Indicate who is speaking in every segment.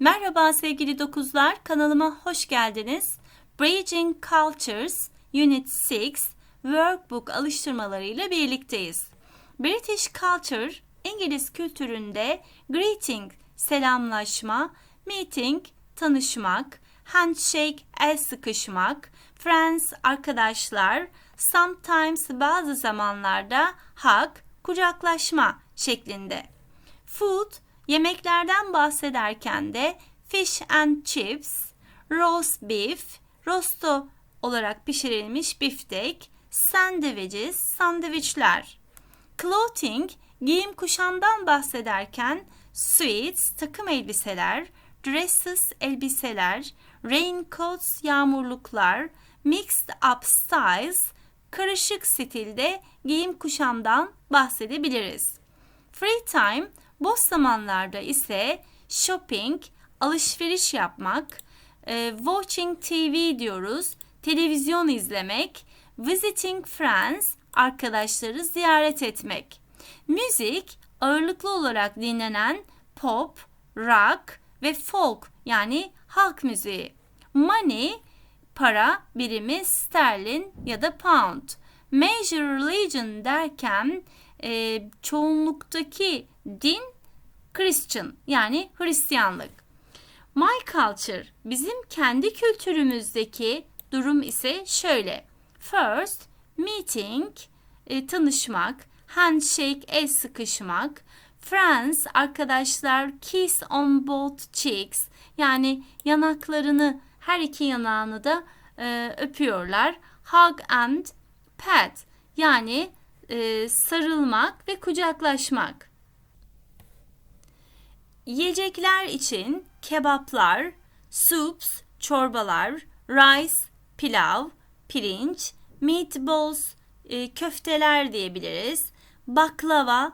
Speaker 1: Merhaba sevgili dokuzlar, kanalıma hoş geldiniz. Bridging Cultures Unit 6 Workbook alıştırmalarıyla birlikteyiz. British Culture, İngiliz kültüründe greeting, selamlaşma, meeting, tanışmak, handshake, el sıkışmak, friends, arkadaşlar, sometimes bazı zamanlarda hug, kucaklaşma şeklinde. Food, yemeklerden bahsederken de fish and chips, roast beef, rosto olarak pişirilmiş biftek, sandwiches, sandviçler. Clothing, giyim kuşamdan bahsederken suits, takım elbiseler, dresses, elbiseler, raincoats, yağmurluklar, mixed up styles, karışık stilde giyim kuşamdan bahsedebiliriz. Free time, boş zamanlarda ise shopping, alışveriş yapmak, e, watching TV diyoruz, televizyon izlemek, visiting friends, arkadaşları ziyaret etmek. Müzik, ağırlıklı olarak dinlenen pop, rock ve folk yani halk müziği. Money, para birimi sterlin ya da pound. Major religion derken e, çoğunluktaki din Christian yani Hristiyanlık. My culture bizim kendi kültürümüzdeki durum ise şöyle. First meeting e, tanışmak, handshake el sıkışmak, friends arkadaşlar kiss on both cheeks yani yanaklarını her iki yanağını da e, öpüyorlar. Hug and pat yani e, sarılmak ve kucaklaşmak. Yiyecekler için kebaplar, soups, çorbalar, rice, pilav, pirinç, meatballs, e, köfteler diyebiliriz. Baklava,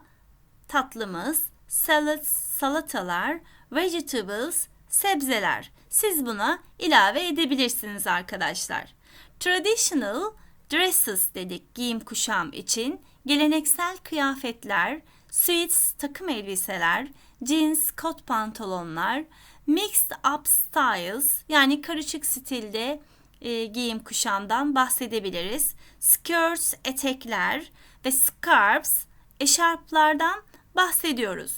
Speaker 1: tatlımız, salads, salatalar, vegetables, sebzeler. Siz buna ilave edebilirsiniz arkadaşlar. Traditional dresses dedik giyim kuşam için. Geleneksel kıyafetler, suits takım elbiseler, jeans kot pantolonlar, mixed up styles yani karışık stilde e, giyim kuşamdan bahsedebiliriz. Skirts etekler ve scarves eşarplardan bahsediyoruz.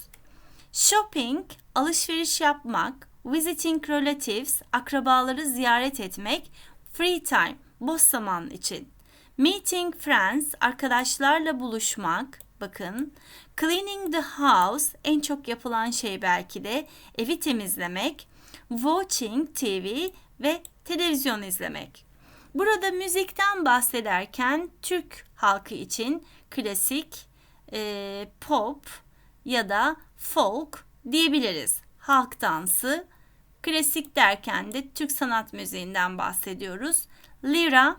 Speaker 1: Shopping alışveriş yapmak, visiting relatives akrabaları ziyaret etmek, free time boş zaman için. Meeting friends arkadaşlarla buluşmak, bakın. Cleaning the house en çok yapılan şey belki de evi temizlemek. Watching TV ve televizyon izlemek. Burada müzikten bahsederken Türk halkı için klasik, e, pop ya da folk diyebiliriz. Halk dansı, klasik derken de Türk sanat müziğinden bahsediyoruz. Lira,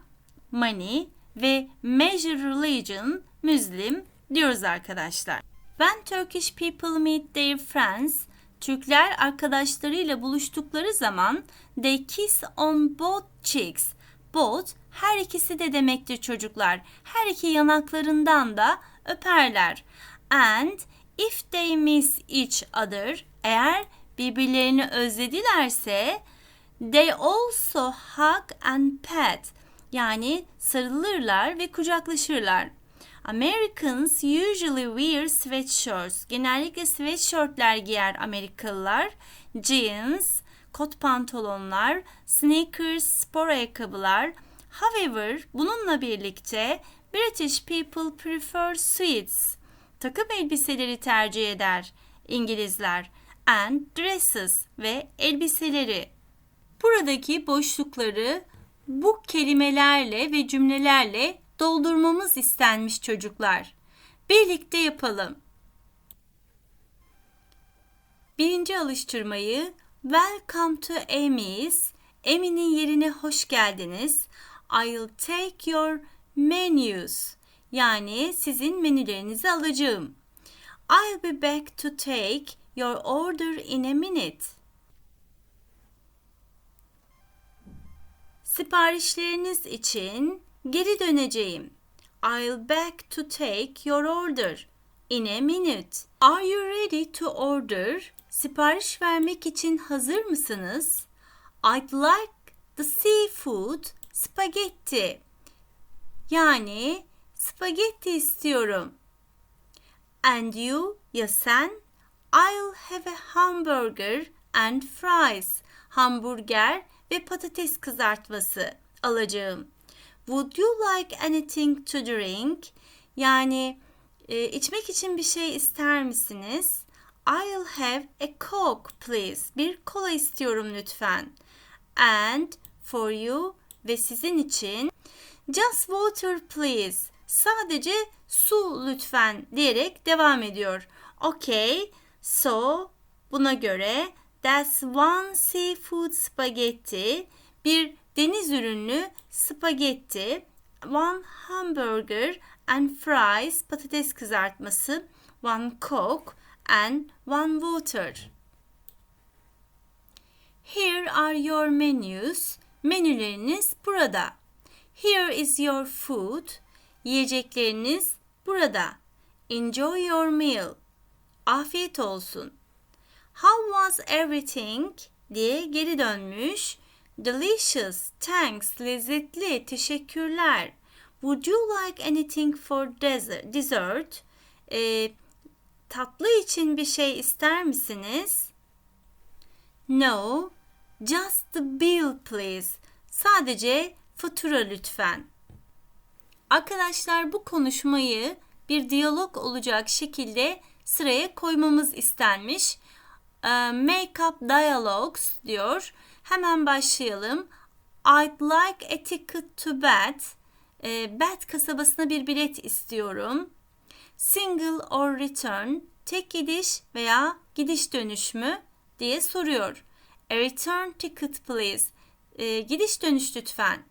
Speaker 1: money ve major religion, Müslim diyoruz arkadaşlar. When Turkish people meet their friends, Türkler arkadaşlarıyla buluştukları zaman they kiss on both cheeks. Both her ikisi de demektir çocuklar. Her iki yanaklarından da öperler. And if they miss each other, eğer birbirlerini özledilerse they also hug and pat. Yani sarılırlar ve kucaklaşırlar. Americans usually wear sweatshirts. Genellikle sweatshirtler giyer Amerikalılar. Jeans, kot pantolonlar, sneakers, spor ayakkabılar. However, bununla birlikte British people prefer suits. Takım elbiseleri tercih eder İngilizler. And dresses ve elbiseleri. Buradaki boşlukları bu kelimelerle ve cümlelerle doldurmamız istenmiş çocuklar. Birlikte yapalım. Birinci alıştırmayı Welcome to Amy's. Amy'nin yerine hoş geldiniz. I'll take your menus. Yani sizin menülerinizi alacağım. I'll be back to take your order in a minute. Siparişleriniz için geri döneceğim. I'll back to take your order in a minute. Are you ready to order? Sipariş vermek için hazır mısınız? I'd like the seafood spaghetti. Yani spagetti istiyorum. And you, ya sen? I'll have a hamburger and fries. Hamburger ve patates kızartması alacağım. Would you like anything to drink? Yani e, içmek için bir şey ister misiniz? I'll have a coke please. Bir kola istiyorum lütfen. And for you ve sizin için just water please. Sadece su lütfen diyerek devam ediyor. Okay, so buna göre that's one seafood spaghetti. Bir deniz ürünlü spagetti. One hamburger and fries patates kızartması. One coke and one water. Here are your menus. Menüleriniz burada. Here is your food. Yiyecekleriniz burada. Enjoy your meal. Afiyet olsun. How was everything? diye geri dönmüş. Delicious, thanks, lezzetli, teşekkürler. Would you like anything for dessert? Ee, tatlı için bir şey ister misiniz? No, just the bill please. Sadece fatura lütfen. Arkadaşlar bu konuşmayı bir diyalog olacak şekilde sıraya koymamız istenmiş. Ee, make up dialogues diyor. Hemen başlayalım. I'd like a ticket to Bath. E, Bath kasabasına bir bilet istiyorum. Single or return, tek gidiş veya gidiş dönüş mü diye soruyor. A return ticket please. E, gidiş dönüş lütfen.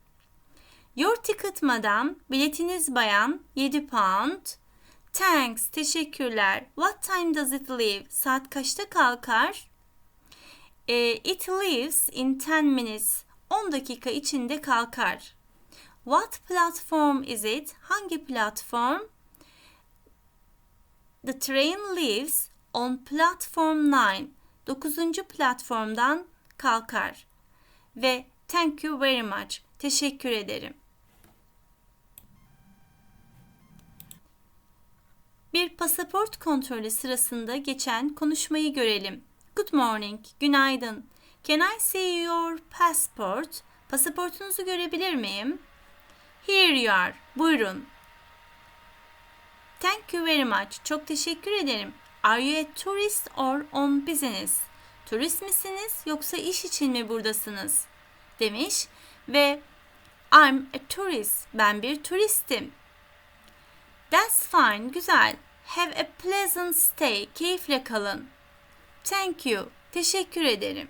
Speaker 1: Your ticket madam, biletiniz bayan 7 pound. Thanks, teşekkürler. What time does it leave? Saat kaçta kalkar? E, it leaves in 10 minutes. 10 dakika içinde kalkar. What platform is it? Hangi platform? The train leaves on platform 9. 9. platformdan kalkar. Ve thank you very much. Teşekkür ederim. Bir pasaport kontrolü sırasında geçen konuşmayı görelim. Good morning, günaydın. Can I see your passport? Pasaportunuzu görebilir miyim? Here you are. Buyurun. Thank you very much. Çok teşekkür ederim. Are you a tourist or on business? Turist misiniz yoksa iş için mi buradasınız? Demiş ve I'm a tourist. Ben bir turistim. That's fine. Güzel. Have a pleasant stay. Keyifle kalın. Thank you. Teşekkür ederim.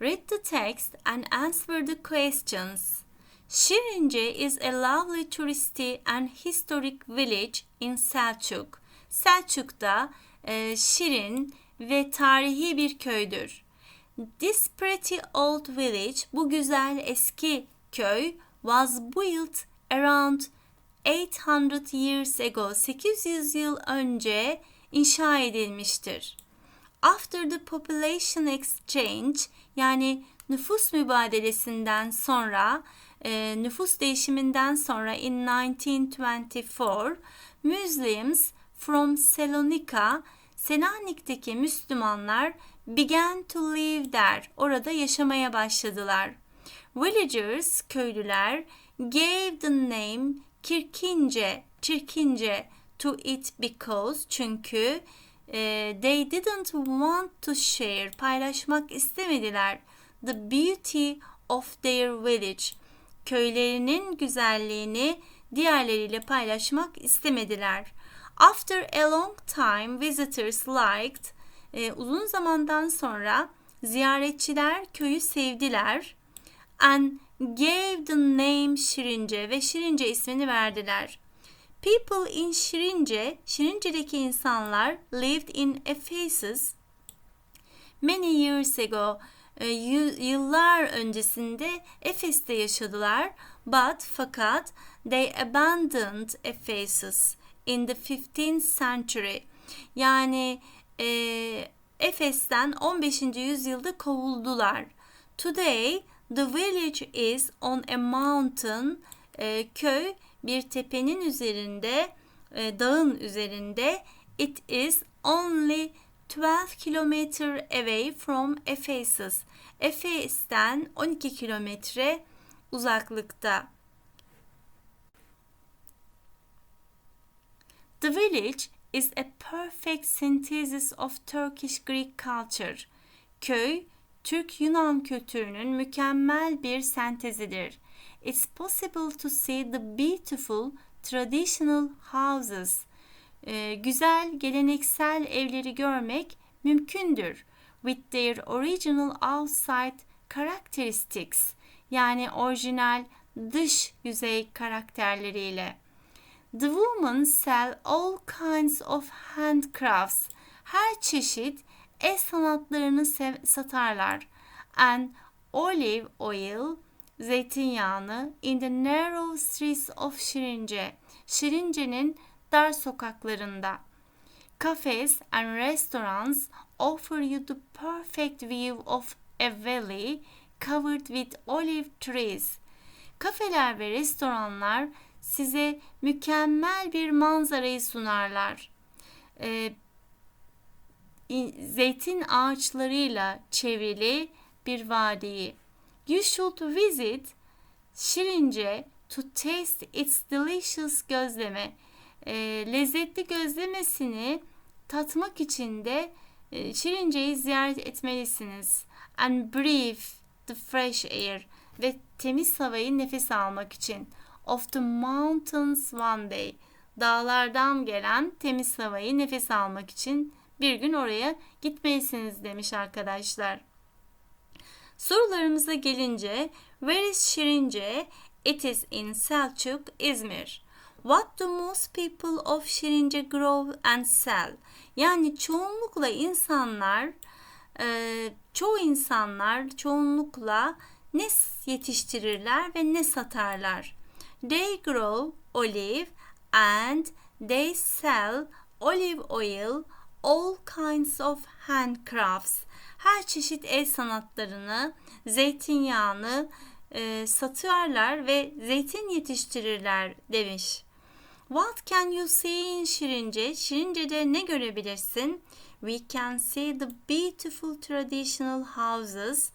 Speaker 1: Read the text and answer the questions. Şirince is a lovely touristy and historic village in Selçuk. Selçuk'ta e, şirin ve tarihi bir köydür. This pretty old village, bu güzel eski köy, was built around 800 years ago, 800 yıl önce inşa edilmiştir. After the population exchange, yani nüfus mübadelesinden sonra, e, nüfus değişiminden sonra in 1924, Muslims from Salonika, Selanik'teki Müslümanlar began to live there. Orada yaşamaya başladılar. Villagers, köylüler, gave the name Kirkince, Çirkince to it because çünkü e, they didn't want to share, paylaşmak istemediler the beauty of their village. Köylerinin güzelliğini diğerleriyle paylaşmak istemediler. After a long time, visitors liked. E, uzun zamandan sonra ziyaretçiler köyü sevdiler. And gave the name Şirince ve Şirince ismini verdiler. People in Şirince, Şirince'deki insanlar lived in Ephesus many years ago. E, yıllar öncesinde Efes'te yaşadılar. But fakat they abandoned Ephesus in the 15th century. Yani e, Efes'ten 15. yüzyılda kovuldular. Today the village is on a mountain. E, köy bir tepenin üzerinde, e, dağın üzerinde. It is only 12 kilometer away from Ephesus. Efes'ten 12 kilometre uzaklıkta. The village is a perfect synthesis of Turkish Greek culture. Köy, Türk-Yunan kültürünün mükemmel bir sentezidir. It's possible to see the beautiful traditional houses. Ee, güzel geleneksel evleri görmek mümkündür. With their original outside characteristics. Yani orijinal dış yüzey karakterleriyle. The women sell all kinds of handcrafts. Her çeşit el sanatlarını satarlar. And olive oil, zeytinyağını in the narrow streets of Şirince. Şirince'nin dar sokaklarında. Cafes and restaurants offer you the perfect view of a valley covered with olive trees. Kafeler ve restoranlar size mükemmel bir manzarayı sunarlar. Ee, zeytin ağaçlarıyla çevrili bir vadiyi. You should visit Şirince to taste its delicious gözleme. E, lezzetli gözlemesini tatmak için de e, Şirince'yi ziyaret etmelisiniz. And breathe the fresh air ve temiz havayı nefes almak için of the mountains one day. Dağlardan gelen temiz havayı nefes almak için bir gün oraya gitmelisiniz demiş arkadaşlar. Sorularımıza gelince Where is Şirince? It is in Selçuk, İzmir. What do most people of Şirince grow and sell? Yani çoğunlukla insanlar, e, çoğu insanlar çoğunlukla ne yetiştirirler ve ne satarlar? They grow olive and they sell olive oil, all kinds of handcrafts. Her çeşit el sanatlarını, zeytinyağını e, satıyorlar ve zeytin yetiştirirler demiş. What can you see in Şirince? Şirince'de ne görebilirsin? We can see the beautiful traditional houses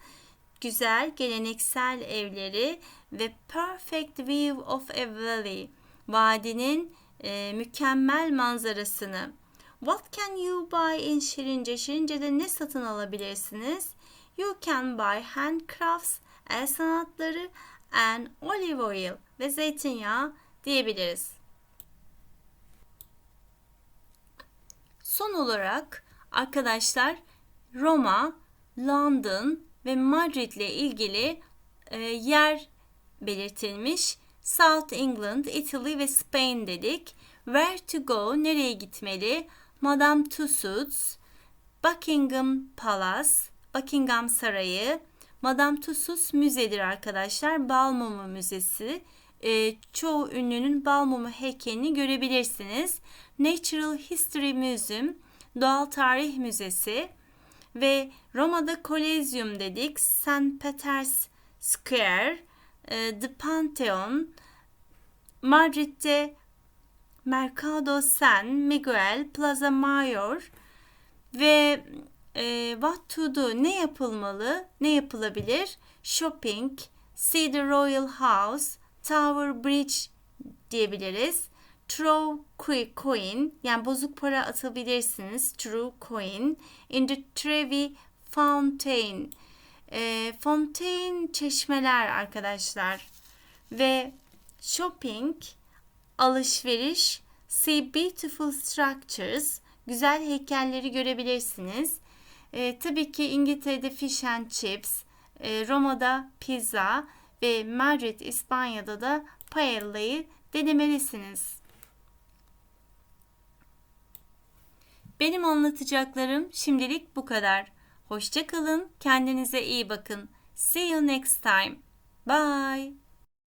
Speaker 1: güzel geleneksel evleri ve perfect view of a valley, vadinin e, mükemmel manzarasını. What can you buy in Şirince? Şirince'de ne satın alabilirsiniz? You can buy handcrafts, el sanatları and olive oil ve zeytinyağı diyebiliriz. Son olarak arkadaşlar Roma, London, ve Madrid ile ilgili e, yer belirtilmiş. South England, Italy ve Spain dedik. Where to go, nereye gitmeli? Madame Tussauds, Buckingham Palace, Buckingham Sarayı, Madame Tussauds müzedir arkadaşlar. Balmumu Müzesi. E, çoğu ünlünün Balmumu heykelini görebilirsiniz. Natural History Museum, Doğal Tarih Müzesi ve Roma'da Kolezyum dedik, St. Peter's Square, e, The Pantheon, Madrid'de Mercado San Miguel, Plaza Mayor ve e, What to do, ne yapılmalı, ne yapılabilir? Shopping, See the Royal House, Tower Bridge diyebiliriz. Throw coin yani bozuk para atabilirsiniz. True coin. In the Trevi Fountain. E, fountain çeşmeler arkadaşlar. Ve shopping alışveriş. See beautiful structures. Güzel heykelleri görebilirsiniz. E, tabii ki İngiltere'de fish and chips, e, Roma'da pizza ve Madrid İspanya'da da paella'yı denemelisiniz. Benim anlatacaklarım şimdilik bu kadar. Hoşçakalın, kendinize iyi bakın. See you next time. Bye.